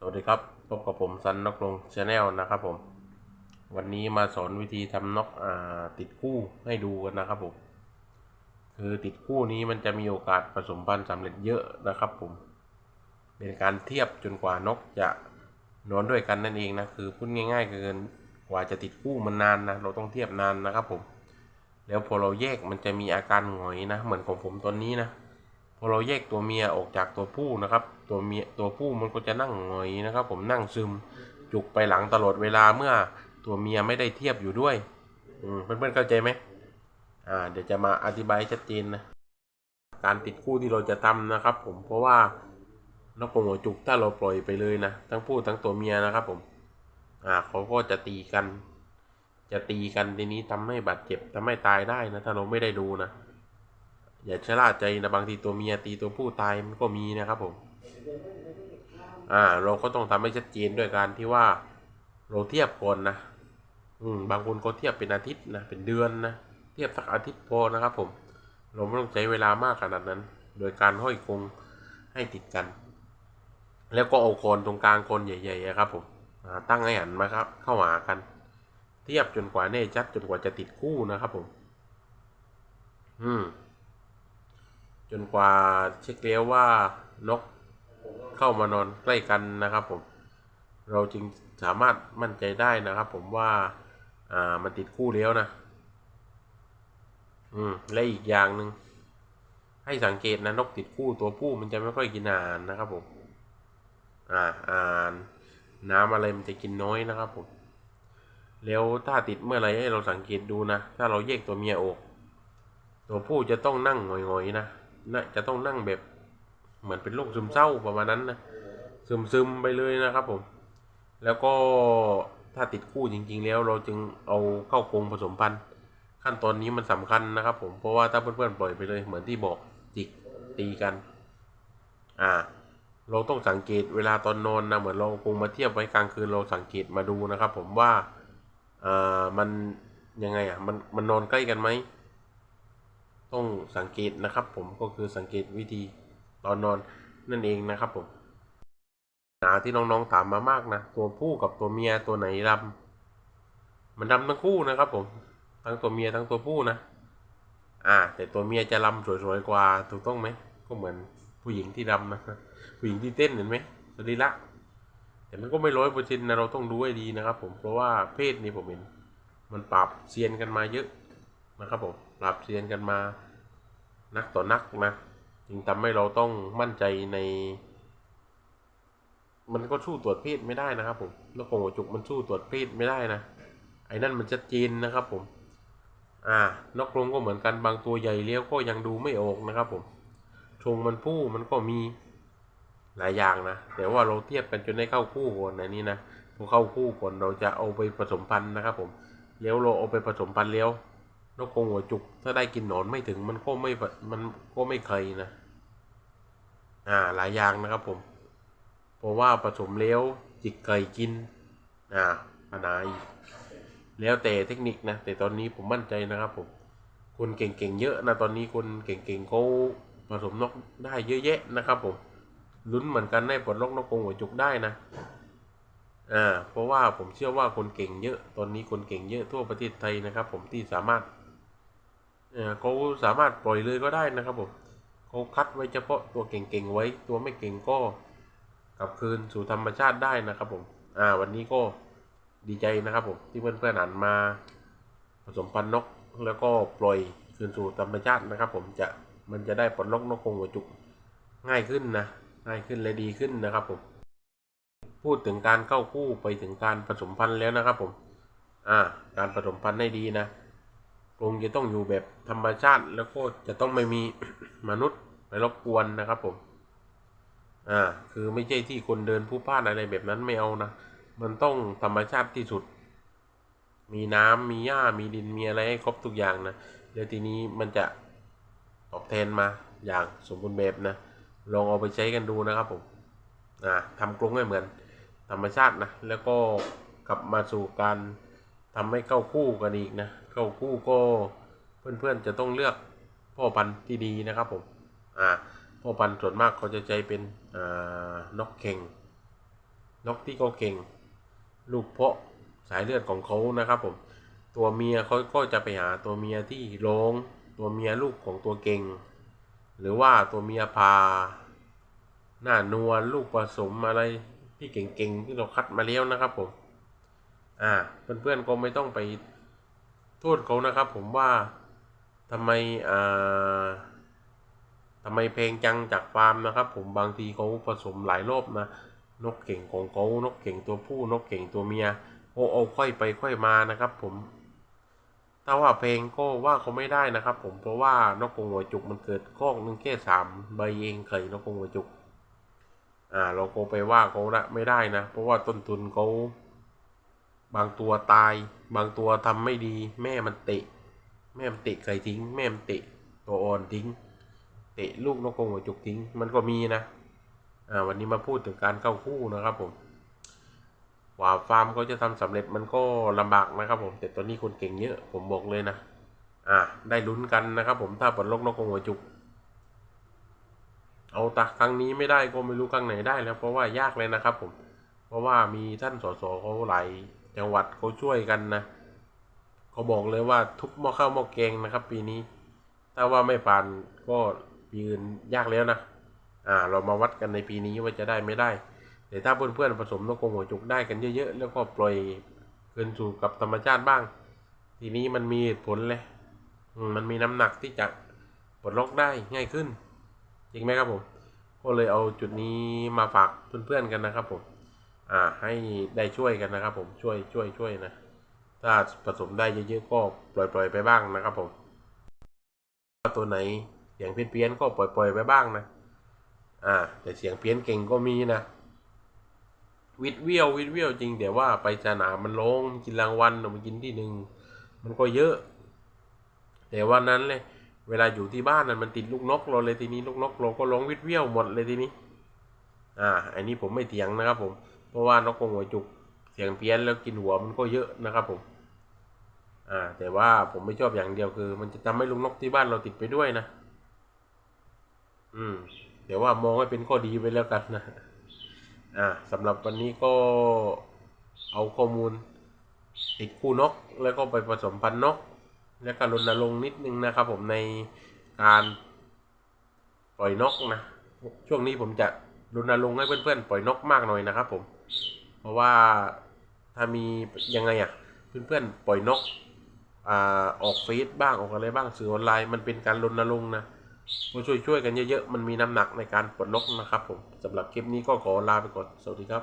สวัสดีครับ พบกับผมซันนกลงชาแนลนะครับผม วันนี้มาสอนวิธีทำนกอ่าติดคู่ให้ดูกันนะครับผม คือติดคู่นี้มันจะมีโอกาสผสมพันธุ์สำเร็จเยอะนะครับผม เป็นการเทียบจนกว่านกจะนอนด้วยกันนั่นเองนะ คือพูดง่ายๆเกินกว่าจะติดคู่มันนานนะ เราต้องเทียบนานนะครับผม แล้วพอเราแยกมันจะมีอาการหงอยนะ เหมือนของผมตอนนี้นะ พอเราแยกตัวเมียออกจากตัวผู้นะครับ ตัวเมียตัวผู้มันก็จะนั่งหงอยนะครับ ผมนั่งซึมจุกไปหลังตลอดเวลาเมื่อตัวเมียไม่ได้เทียบอยู่ด้วยอืมเพื่อนๆเข้าใจไหมอ่า เดี๋ยวจะมาอธิบายชัดเจนนะการติดคู่ที่เราจะทำนะครับ ผมเพราะว่านกกงหัวจุกถ้าเราปล่อยไปเลยนะทั้งผู้ทั้งตัวเมียนะครับ ผม อ่าเขาก็จะตีกัน จะตีกันทีนี้ทำให้บาดเจ็บทำให้ตายได้นะถ้าเราไม่ได้ดูนะอย่าชะล่าใจนะบางทีตัวเมียตีตัวผู้ตายมันก็มีนะครับผม อ่า เราก็ต้องทำให้ชัดเจนด้วยการที่ว่าเราเทียบก่อนนะ อืม บางคนก็เทียบเป็นอาทิตย์นะ เป็นเดือนนะ เทียบสักอาทิตย์พอนะครับ ผม เราไม่ต้องใช้เวลามากขนาดนั้น โดยการห้อยกรงให้ติดกัน แล้วก็เอาโคนตรงกลางโคนใหญ่ๆอะครับผมอ่าตั้งให้หันมาครับ เข้าหากัน เทียบจนกว่าแน่ชัดจนกว่าจะติดคู่นะครับผม อืม จนกว่าเช็คแล้วว่านก เข้ามานอนใกล้กันนะครับผม เราจึงสามารถมั่นใจได้นะครับ ผมว่าอ่ามันติดคู่แล้วนะ อืม และอีกอย่างหนึ่งให้สังเกตนะนกติดคู่ตัวผู้มันจะไม่ค่อยกินอาหารนะครับผม อ่าอ่านน้ำอะไรมันจะกินน้อยนะครับผม แล้วถ้าติดเมื่อไรให้เราสังเกตดูนะ ถ้าเราแยกตัวเมียออก ตัวผู้จะต้องนั่งหงอยๆนะนะจะต้องนั่งแบบ เหมือนเป็นโรคซึมเศร้าประมาณนั้นนะซึมๆไปเลยนะครับผม แล้วก็ถ้าติดคู่จริง ๆ แล้วเราจึงเอาเข้ากรงผสมพันธุ์ขั้นตอนนี้มันสำคัญนะครับ ผมเพราะว่าถ้าเพื่อนๆปล่อยไปเลยเหมือนที่บอกจิกตีกัน อ่า เราต้องสังเกตเวลาตอนนอนนะเหมือนเราเอากรงมาเทียบไว้กลางคืนเราสังเกตมาดูนะครับ ผมว่าอ่ามันยังไงอะมันมันนอนใกล้กันไหมต้องสังเกตนะครับ ผมก็คือสังเกตวิธี ตอนนอนนั่นเองนะครับผมหนาที่น้องๆถามมามากนะตัวผู้กับตัวเมียตัวไหนดำมันดำทั้งคู่นะครับผมทั้งตัวเมียทั้งตัวผู้นะ อ่า แต่ตัวเมียจะลำสวยๆกว่าถูกต้องไหมก็เหมือนผู้หญิงที่ดำนะผู้หญิงที่เต้นเห็นไหมสรีระแต่มันก็ไม่ร้อยเปอร์เซ็นต์นะเราต้องดูให้ดีนะครับ ผมเพราะว่าเพศนี้ผมเห็นมันปรับเซียนกันมาเยอะนะครับผมปรับเซียนกันมานักต่อนักนะ จึงทำให้เราต้องมั่นใจใน มันก็สู้ตรวจเพศไม่ได้นะครับ ผมนกกรงหัวจุกมันสู้ตรวจเพศไม่ได้นะไอ้นั่นมันชัดเจนนะครับ ผม อ่านกกรงก็เหมือนกันบางตัวใหญ่เลี้ยวก็ยังดูไม่ออกนะครับ ผมชงมันผู้มันก็มีหลายอย่างนะแต่ว่าเราเทียบกันจนได้เข้าคู่ก่อนนะนี่นะพอเข้าคู่ก่อนเราจะเอาไปผสมพันธุ์นะครับ ผมเลี้ยวเราเอาไปผสมพันธุ์เลี้ยว นกกงหัวจุก ถ้าได้กินหนอนไม่ถึงมันก็ไม่มันก็ไม่เคยนะ อ่าหลายอย่างนะครับผม เพราะว่าผสมเลี้ยวจิกไก่กิน อ่าปัญหาอีกแล้วแต่เทคนิคนะ แต่ตอนนี้ผมมั่นใจนะครับผม คนเก่งๆเยอะนะตอนนี้คนเก่งๆเขาผสมนกได้เยอะแยะนะครับผมลุ้นเหมือนกันได้ปลดล็อกนกกงหัวจุกได้นะ อ่า เพราะว่าผมเชื่อว่าคนเก่งเยอะ ตอนนี้คนเก่งเยอะทั่วประเทศไทยนะครับ ผมที่สามารถ เอ่อเขาสามารถปล่อยเลยก็ได้นะครับผมเขาคัดไว้เฉพาะตัวเก่งๆไว้ ตัวไม่เก่งก็กลับคืนสู่ธรรมชาติได้นะครับผมอ่าวันนี้ก็ดีใจนะครับผมที่เพื่อนๆหันมา ผสมพันธุ์นกแล้วก็ปล่อยคืนสู่ธรรมชาตินะครับผมจะมันจะได้ปลดล็อกนกกรงหัวจุกง่ายขึ้นนะง่ายขึ้นและดีขึ้นนะครับผม พูดถึงการเข้าคู่ไปถึงการผสมพันธุ์แล้วนะครับผม อ่า การผสมพันธุ์ให้ดีนะ กรงจะต้องอยู่แบบธรรมชาติ แล้วก็จะต้องไม่มีมนุษย์ไปรบกวนนะครับผมอ่าคือไม่ใช่ที่คนเดินผู้พลาดอะไรแบบนั้นไม่เอานะมันต้องธรรมชาติที่สุด มีน้ำมีหญ้ามีดินมีอะไรให้ครบทุกอย่างนะเดี๋ยวทีนี้มันจะตอบแทนมาอย่างสมบูรณ์แบบนะลองเอาไปใช้กันดูนะครับผมอ่าทำกรงให้เหมือนธรรมชาตินะแล้วก็กลับมาสู่การทำให้เข้าคู่กันอีกนะ เข้าคู่ก็เพื่อนๆจะต้องเลือกพ่อพันธุ์ที่ดีนะครับผมอ่าพ่อพันธุ์ส่วนมากเขาจะใจเป็นอ่านกเข่งนกที่เขาเก่ง ลูกเพาะสายเลือดของเขานะครับผมตัวเมียเขาก็จะไปหาตัวเมียที่โรงตัวเมียลูกของตัวเก่ง หรือว่าตัวเมียพา หน้านวลลูกผสมอะไรที่เก่งๆที่เราคัดมาแล้วนะครับผมอ่าเพื่อนๆก็ไม่ต้องไป โทษเขานะครับผมว่าทำไมอ่าทำไมเพลงจังจากฟาร์มนะครับ ผมบางทีเขาผสมหลายรอบนะ นกเก่งของเขานกเก่งตัวผู้นกเก่งตัวเมียเขาเอาค่อยไปค่อยมานะครับ ผมถ้าว่าเพลงก็ว่าเขาไม่ได้นะครับ ผมเพราะว่านกกงหัวจุกมันเกิดคอกหนึงแค่สามใบเองไข่นกกงหัวจุก อ่า เราก็ไปว่าเขาละไม่ได้นะ เพราะว่าต้นทุนเขา บางตัวตาย บางตัวทำไม่ดี แม่มันเตะ แม่มันเตะไข่ทิ้ง แม่มันเตะตัวอ่อนทิ้ง เตะลูกนกกรงหัวจุกทิ้ง มันก็มีนะอ่าวันนี้มาพูดถึงการเข้าคู่นะครับผมกว่าฟาร์มเขาจะทำสำเร็จมันก็ลำบากนะครับผมแต่ตอนนี้คนเก่งเยอะผมบอกเลยนะอ่าได้ลุ้นกันนะครับ ผมถ้าปลลกนกกรงหัวจุก เอาตาครั้งนี้ไม่ได้ก็ไม่รู้ครั้งไหนได้แล้วเพราะว่ายากเลยนะครับ ผม เพราะว่ามีท่านสสเขาหลาย จังหวัดเขาช่วยกันนะเขาบอกเลยว่าทุกหม้อข้าวหม้อแกงนะครับ ปีนี้ ถ้าว่าไม่ผ่านก็ปีอื่นยากแล้วนะอ่า เรามาวัดกันในปีนี้ว่าจะได้ไม่ได้แต่ถ้าเพื่อนๆผสมนกกรงหัวจุกได้กันเยอะๆแล้วก็ปล่อยคืนสู่กับธรรมชาติบ้าง ทีนี้มันมีผลเลยมมันมีน้ำหนักที่จะปลดล็อกได้ง่ายขึ้นจริงไหมครับผม ก็เลยเอาจุดนี้มาฝากเพื่อนๆกันนะครับผม อ่าให้ได้ช่วยกันนะครับ ผมช่วยช่วยช่วยนะ ถ้าผสมได้เยอะๆก็ปล่อยปล่อยๆไปบ้างนะครับ ผมตัวไหนเสียงเพี้ยนๆก็ปล่อยปล่อยๆไปบ้างนะ อ่า แต่เสียงเพี้ยนเก่งก็มีนะวิดเวียววิดเวียวจริงแต่ว่าไปสนามมันลงกินรางวัลเอามากินที่หนึ่งมันก็เยอะ แต่วันนั้นเลยเวลาอยู่ที่บ้านนั้นมันติดลูกนกเราเลยทีนี้ลูกนกเราก็ร้องวิดเวียวหมดเลยทีนี้ อ่า อันนี้ผมไม่เถียงนะครับผม เพราะว่านกกรงหัวจุกเสียงเพี้ยนแล้วกินหัวมันก็เยอะนะครับผม อ่า แต่ว่าผมไม่ชอบอย่างเดียวคือ มันจะทำให้ลูกนกที่บ้านเราติดไปด้วยนะ อืมเดี๋ยวว่ามองให้เป็นข้อดีไปแล้วกันนะ อ่าสำหรับวันนี้ก็เอาข้อมูล ติดคู่นก แล้วก็ไปผสมพันธุ์นก แล้วก็รณรงค์นิดนึงนะครับ ผมในการปล่อยนกนะ ช่วงนี้ผมจะรณรงค์ให้เพื่อนๆปล่อยนกมากหน่อยนะครับผม เพราะว่าถ้ามียังไงอะเพื่อนๆปล่อยนกอ่าออกเฟซบ้างออกอะไรบ้างสื่อออนไลน์มันเป็นการรณรงค์นะมาช่วยๆกันเยอะๆ มันมีน้ำหนักในการปลดล็อกนะครับผมสำหรับคลิปนี้ก็ขอลาไปก่อน สวัสดีครับ